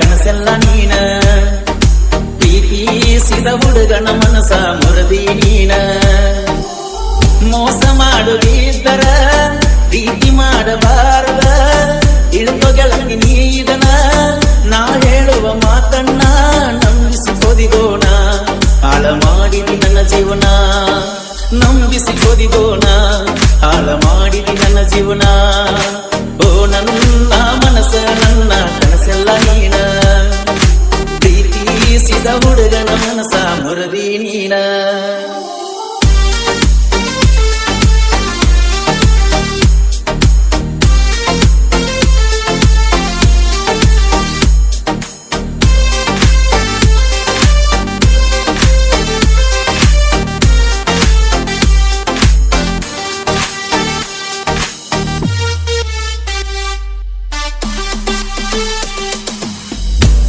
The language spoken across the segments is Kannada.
ಕನಸೆಲ್ಲ ನೀನ. ಪ್ರೀತಿಸಿದ ಹುಡುಗನ ಮನಸ ಮುರದಿ ನೀನ. ಮೋಸ ಮಾಡುವುದಿದ್ದರ ಪ್ರೀತಿ ಮಾಡಬಾರದ ಇಳಿದೋ ಗೆಳಂಗಿ ನೀದನ ನಾ ಹೇಳುವ ಮಾತನ್ನ ನಂಬಿಸಿ ಕೊದಿಗೋಣ ಹಾಳ ಮಾಡಿದಿ ನನ್ನ ಜೀವನ. ನಂಬಿಸಿ ಕೊದಿಗೋಣ ಹಾಳ ಮಾಡಿದಿ ನನ್ನ ಜೀವನ.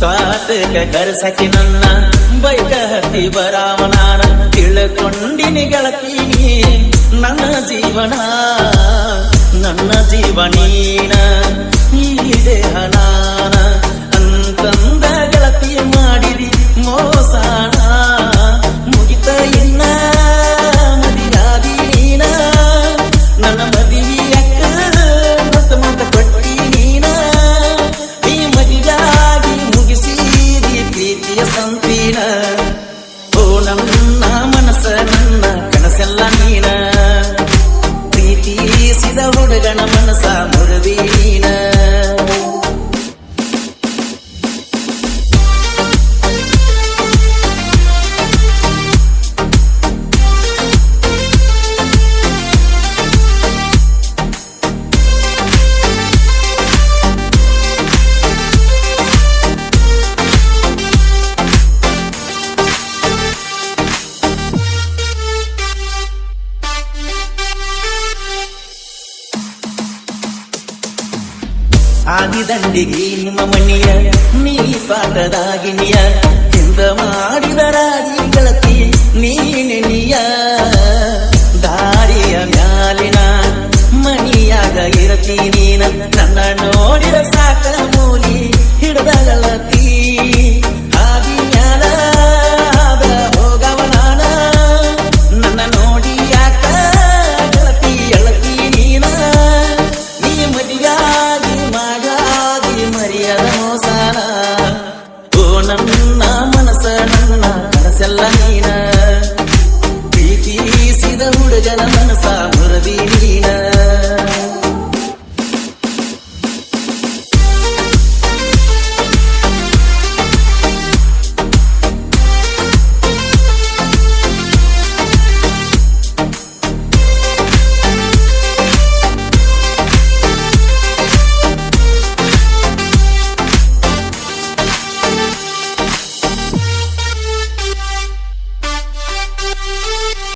ತಾತಕ ಕರ್ಸಕಿ ನನ್ನ ಬೈಕ ಹತ್ತಿ ಬರಾವ ನಾನ ತಿಳ್ಕೊಂಡಿನಿ ಗೆಳತೀನಿ ನನ್ನ ಜೀವನ ನನ್ನ ಜೀವನೀನ ಹುಡುಗನ ಆದಿದಂಡಿಗೆ ನಿಮ್ಮ ಮಣಿಯ ನೀ ಪಾತ್ರದಾಗಿನಿಯ ಚಿಂತ ಮಾಡಿದ ರಾಗಿ ನನ್ನ ಮನಸ್ಸ ನನ್ನ ಕನಸೆಲ್ಲ ನೀನ. ಪ್ರೀತಿಸಿದ ಹುಡುಗನ ಮನಸ ಮುರದಿ ನೀನಾ.